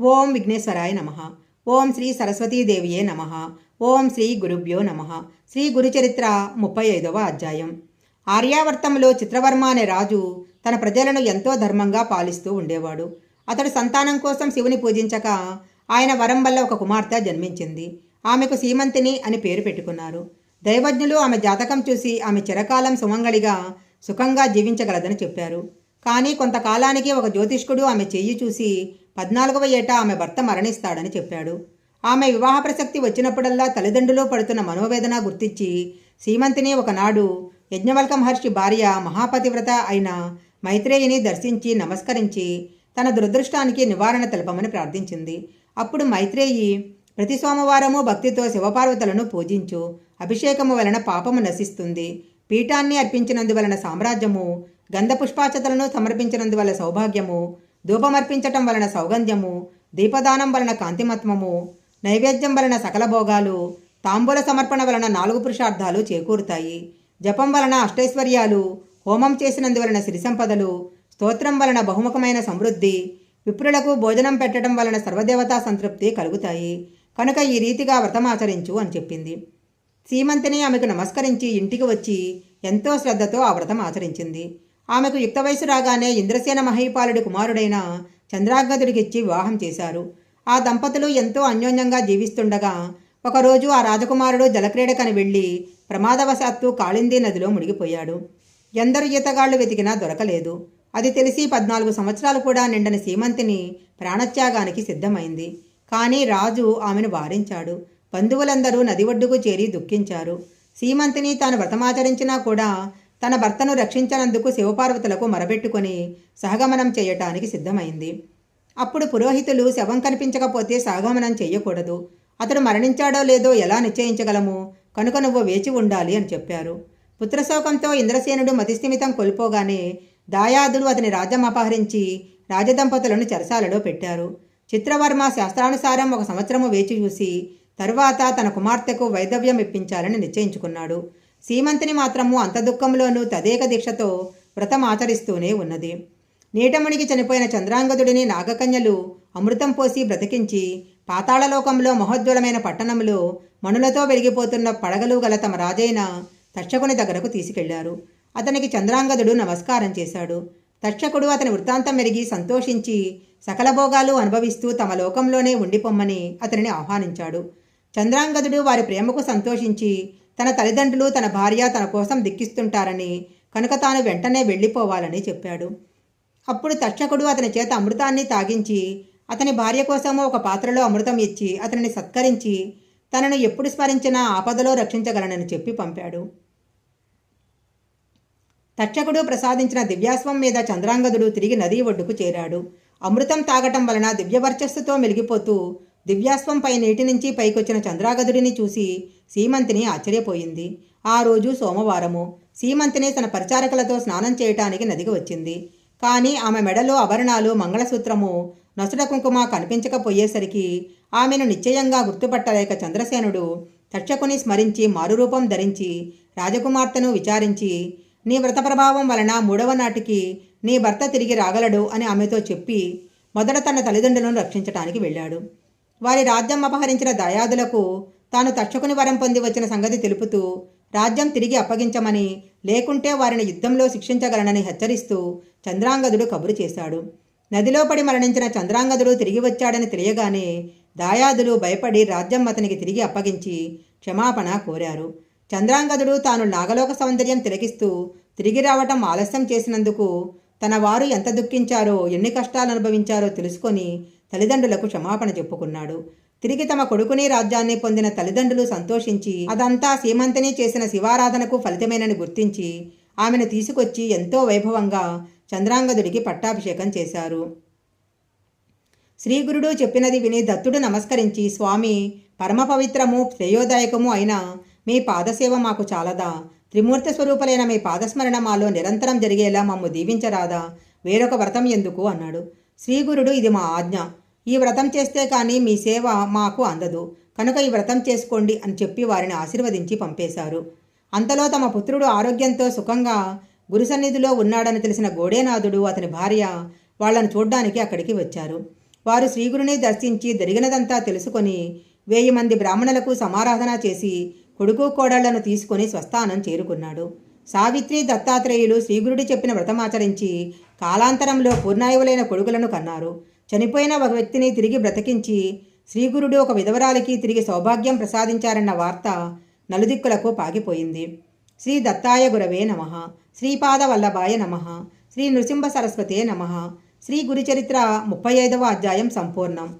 ఓం విఘ్నేశ్వరాయ నమ. ఓం శ్రీ సరస్వతీదేవియే నమ. ఓం శ్రీ గురుభ్యో నమ. శ్రీ గురుచరిత్ర ముప్పై ఐదవ అధ్యాయం. ఆర్యావర్తంలో చిత్రవర్మ అనే రాజు తన ప్రజలను ఎంతో ధర్మంగా పాలిస్తూ ఉండేవాడు. అతడు సంతానం కోసం శివుని పూజించక ఆయన వరం వల్ల ఒక కుమార్తె జన్మించింది. ఆమెకు సీమంతిని అని పేరు పెట్టుకున్నారు. దైవజ్ఞులు ఆమె జాతకం చూసి ఆమె చిరకాలం సుమంగళిగా సుఖంగా జీవించగలదని చెప్పారు. కానీ కొంతకాలానికి ఒక జ్యోతిష్కుడు ఆమె చెయ్యి చూసి పద్నాలుగవ ఏట ఆమె భర్త మరణిస్తాడని చెప్పాడు. ఆమె వివాహ ప్రసక్తి వచ్చినప్పుడల్లా తల్లిదండ్రులు పడుతున్న మనోవేదన గుర్తించి సీమంతిని ఒకనాడు యజ్ఞవల్క మహర్షి భార్య మహాపతివ్రత అయిన మైత్రేయిని దర్శించి నమస్కరించి తన దురదృష్టానికి నివారణ తెలపమని ప్రార్థించింది. అప్పుడు మైత్రేయి ప్రతి సోమవారము భక్తితో శివపార్వతులను పూజించు అభిషేకము వలన పాపము నశిస్తుంది పీఠాన్ని అర్పించినందువలన సామ్రాజ్యము గంధ పుష్పాచతలను సమర్పించినందువల్ల సౌభాగ్యము ధూపమర్పించటం వలన సౌగంధ్యము దీపదానం వలన కాంతిమత్వము నైవేద్యం వలన సకల భోగాలు తాంబూల సమర్పణ వలన నాలుగు పురుషార్థాలు చేకూరుతాయి. జపం వలన అష్టైశ్వర్యాలు హోమం చేసినందువలన సిరి సంపదలు స్తోత్రం వలన బహుముఖమైన సమృద్ధి విప్రులకు భోజనం పెట్టడం వలన సర్వదేవతా సంతృప్తి కలుగుతాయి. కనుక ఈ రీతిగా వ్రతమాచరించు అని చెప్పింది. సీమంతిని ఆమెకు నమస్కరించి ఇంటికి వచ్చి ఎంతో శ్రద్ధతో ఆ వ్రతం ఆచరించింది. ఆమెకు యుక్త వయసు రాగానే ఇంద్రసేన మహీపాలుడి కుమారుడైన చంద్రాగదుడికిచ్చి వివాహం చేశారు. ఆ దంపతులు ఎంతో అన్యోన్యంగా జీవిస్తుండగా ఒకరోజు ఆ రాజకుమారుడు జలక్రీడకని వెళ్ళి ప్రమాదవశాత్తు కాళిందీ నదిలో మునిగిపోయాడు. ఎందరు ఈతగాళ్ళు వెతికినా దొరకలేదు. అది తెలిసి పద్నాలుగు సంవత్సరాలు కూడా నిండని సీమంతిని ప్రాణత్యాగానికి సిద్ధమైంది. కానీ రాజు ఆమెను వారించాడు. బంధువులందరూ నది ఒడ్డుకు చేరి దుఃఖించారు. సీమంతిని తాను వ్రతమాచరించినా కూడా తన భర్తను రక్షించనందుకు శివపార్వతులకు మరబెట్టుకొని సహగమనం చేయటానికి సిద్ధమైంది. అప్పుడు పురోహితులు శవం కనిపించకపోతే సహగమనం చేయకూడదు. అతడు మరణించాడో లేదో ఎలా నిశ్చయించగలము? కనుక నువ్వు వేచి ఉండాలి అని చెప్పారు. పుత్రశోకంతో ఇంద్రసేనుడు మతిస్థిమితం కోల్పోగానే దాయాదులు అతని రాజ్యం అపహరించి రాజదంపతులను చెరసాలలో పెట్టారు. చిత్రవర్మ శాస్త్రానుసారం ఒక సంవత్సరము వేచి చూసి తర్వాత తన కుమార్తెకు వైదవ్యం ఇప్పించాలని నిశ్చయించుకున్నాడు. సీమంతిని మాత్రము అంత దుఃఖంలోనూ తదేక దీక్షతో వ్రతం ఆచరిస్తూనే ఉన్నది. నీటమునికి చనిపోయిన చంద్రాంగదుడిని నాగకన్యలు అమృతం పోసి బ్రతికించి పాతాళలోకంలో మహోజ్వలమైన పట్టణంలో మణులతో వెలిగిపోతున్న పడగలు గల తమ రాజైన తక్షకుని దగ్గరకు తీసుకెళ్ళారు. అతనికి చంద్రాంగదుడు నమస్కారం చేశాడు. తక్షకుడు అతని వృత్తాంతం మెరిగి సంతోషించి సకల భోగాలు అనుభవిస్తూ తమ లోకంలోనే ఉండిపోమ్మని అతనిని ఆహ్వానించాడు. చంద్రాంగదుడు వారి ప్రేమకు సంతోషించి తన తల్లిదండ్రులు తన భార్య తన కోసం దిక్కిస్తుంటారని కనుక తాను వెంటనే వెళ్ళిపోవాలని చెప్పాడు. అప్పుడు తక్షకుడు అతని చేత అమృతాన్ని తాగించి అతని భార్య కోసము ఒక పాత్రలో అమృతం ఇచ్చి అతనిని సత్కరించి తనను ఎప్పుడు స్మరించినా ఆపదలో రక్షించగలనని చెప్పి పంపాడు. తక్షకుడు ప్రసాదించిన దివ్యాస్వం మీద చంద్రాంగదుడు తిరిగి నదీ ఒడ్డుకు చేరాడు. అమృతం తాగటం వలన దివ్యవర్చస్సుతో మెలిగిపోతూ దివ్యాస్వంపై నీటి నుంచి పైకొచ్చిన చంద్రాగదుడిని చూసి సీమంతిని ఆశ్చర్యపోయింది. ఆ రోజు సోమవారము. సీమంతిని తన పరిచారకులతో స్నానం చేయటానికి నదికి వచ్చింది. కానీ ఆమె మెడలో ఆభరణాలు మంగళసూత్రము నసుడ కుంకుమ కనిపించకపోయేసరికి ఆమెను నిశ్చయంగా గుర్తుపట్టలేక చంద్రసేనుడు తక్షకుని స్మరించి మారురూపం ధరించి రాజకుమార్తెను విచారించి నీ వ్రత ప్రభావం వలన మూడవ నాటికి నీ భర్త తిరిగి రాగలడు అని ఆమెతో చెప్పి మొదట తన తల్లిదండ్రులను రక్షించటానికి వెళ్ళాడు. వారి రాజ్యం అపహరించిన దయాదులకు తాను తక్షకుని వరం పొంది వచ్చిన సంగతి తెలుపుతూ రాజ్యం తిరిగి అప్పగించమని లేకుంటే వారిని యుద్ధంలో శిక్షించగలనని హెచ్చరిస్తూ చంద్రాంగదుడు కబురు చేశాడు. నదిలో పడి మరణించిన చంద్రాంగదుడు తిరిగి వచ్చాడని తెలియగానే దాయాదులు భయపడి రాజ్యం అతనికి తిరిగి అప్పగించి క్షమాపణ కోరారు. చంద్రాంగదుడు తాను నాగలోక సౌందర్యం తిలకిస్తూ తిరిగి రావటం ఆలస్యం చేసినందుకు తన వారు ఎంత దుఃఖించారో ఎన్ని కష్టాలు అనుభవించారో తెలుసుకొని తల్లిదండ్రులకు క్షమాపణ చెప్పుకున్నాడు. తిరిగి తమ కొడుకుని రాజ్యాన్ని పొందిన తల్లిదండ్రులు సంతోషించి అదంతా సీమంతిని చేసిన శివారాధనకు ఫలితమేనని గుర్తించి ఆమెను తీసుకొచ్చి ఎంతో వైభవంగా చంద్రాంగదుడికి పట్టాభిషేకం చేశారు. శ్రీగురుడు చెప్పినది విని దత్తుడు నమస్కరించి స్వామి పరమ పవిత్రము శ్రేయోదాయకము అయిన మీ పాదసేవ మాకు చాలదా? త్రిమూర్తి స్వరూపులైన మీ పాదస్మరణ మాలో నిరంతరం జరిగేలా మమ్ము దీవించరాదా? వేరొక వ్రతం ఎందుకు? అన్నాడు. శ్రీగురుడు ఇది మా ఆజ్ఞ. ఈ వ్రతం చేస్తే కానీ మీ సేవ మాకు అందదు. కనుక ఈ వ్రతం చేసుకోండి అని చెప్పి వారిని ఆశీర్వదించి పంపేశారు. అంతలో తమ పుత్రుడు ఆరోగ్యంతో సుఖంగా గురుసన్నిధిలో ఉన్నాడని తెలిసిన గోడేనాథుడు అతని భార్య వాళ్ళను చూడ్డానికి అక్కడికి వచ్చారు. వారు శ్రీగురుని దర్శించి జరిగినదంతా తెలుసుకొని వెయ్యి మంది బ్రాహ్మణులకు సమారాధన చేసి కొడుకు కోడళ్ళను తీసుకొని స్వస్థానం చేరుకున్నాడు. సావిత్రి దత్తాత్రేయులు శ్రీగురుడు చెప్పిన వ్రతమాచరించి కాలాంతరంలో పూర్ణాయువులైన కొడుకులను కన్నారు. చనిపోయిన ఒక వ్యక్తిని తిరిగి బ్రతికించి శ్రీగురుడు ఒక విధవరాలికి తిరిగి సౌభాగ్యం ప్రసాదించారన్న వార్త నలుదిక్కులకు పాకిపోయింది శ్రీ దత్తాయ గురవే నమ. శ్రీపాద వల్లభాయ నమ. శ్రీ నృసింహ సరస్వతే నమ. శ్రీ గురుచరిత్ర ముప్పై ఐదవ అధ్యాయం సంపూర్ణం.